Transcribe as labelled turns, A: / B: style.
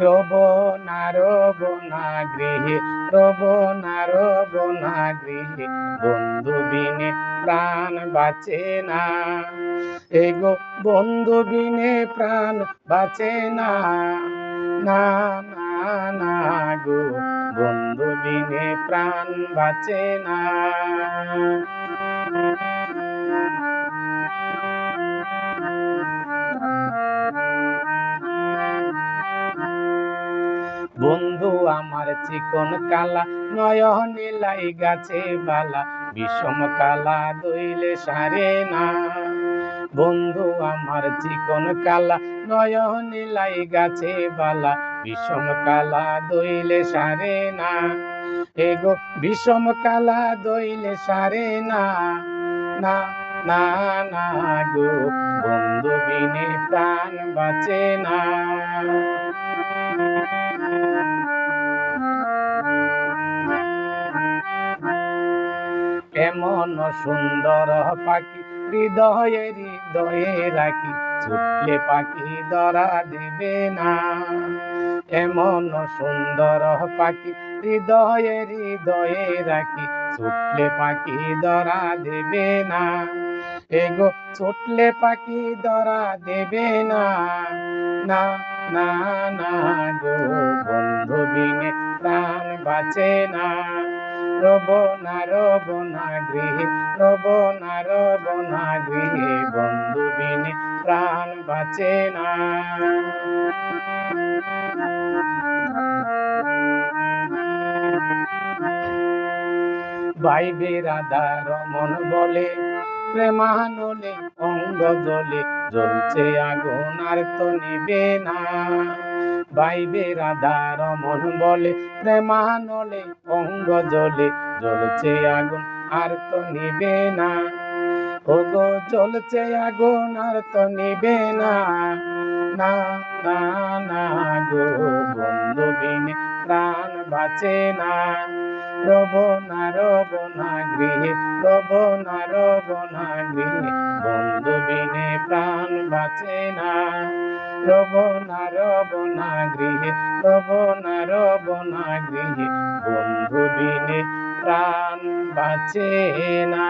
A: রব না রব না গৃহে, রব না রব না গৃহে। বন্ধু বিনে প্রাণ বাঁচে না। এগো বন্ধু বিনে প্রাণ বাঁচে না। না না গো, বন্ধু বিনে প্রাণ বাঁচে না। আমার চিকন কালা, নয়নে লাই গাছে বালা। বিষম কালা দইলে সারে না। বন্ধু আমার চিকন কালা, নয়নে লাই গাছে বালা। বিষম কালা দইলে সারে না। এগো, বিষম কালা দইলে সারে না। না না না গো, বন্ধু বিনে প্রাণ বাঁচে না। এমন সুন্দর পাখি, হৃদয়ে হৃদয়ে রাখি, ছুটলে পাখি ধরা দেবে না। এমন সুন্দর পাখি, হৃদয়ে হৃদয়ে রাখি, ছুটলে পাখি ধরা দেবে না। এগো, ছুটলে পাখি ধরা দেবে না। না না না গো, বন্ধু বিনে প্রাণ বাঁচে না। রব না রব না গৃহে রব না রব না গৃহে বন্ধু বিনে প্রাণ বাঁচে না। বাইবে রাধা রমন বলে, প্রেমানলে অঙ্গ জলে, জ্বলছে আগুন আর তো নিবে না। বাইবে রাধা রমন বলে, প্রেমানলে অঙ্গ জলে জ্বলছে আগুন, আর তো নিবে না। ওগো, জ্বলছে আগুন, আর তো নিবে না। না না না গো বন্ধু বিনে, প্রাণ বাঁচে না। রব না রব না গৃহে, রব না রব না গৃহে, বন্ধু বিনে, প্রাণ বাঁচে না। রব না রব না গৃহে বন্ধু বিনে প্রাণ বাঁচে না।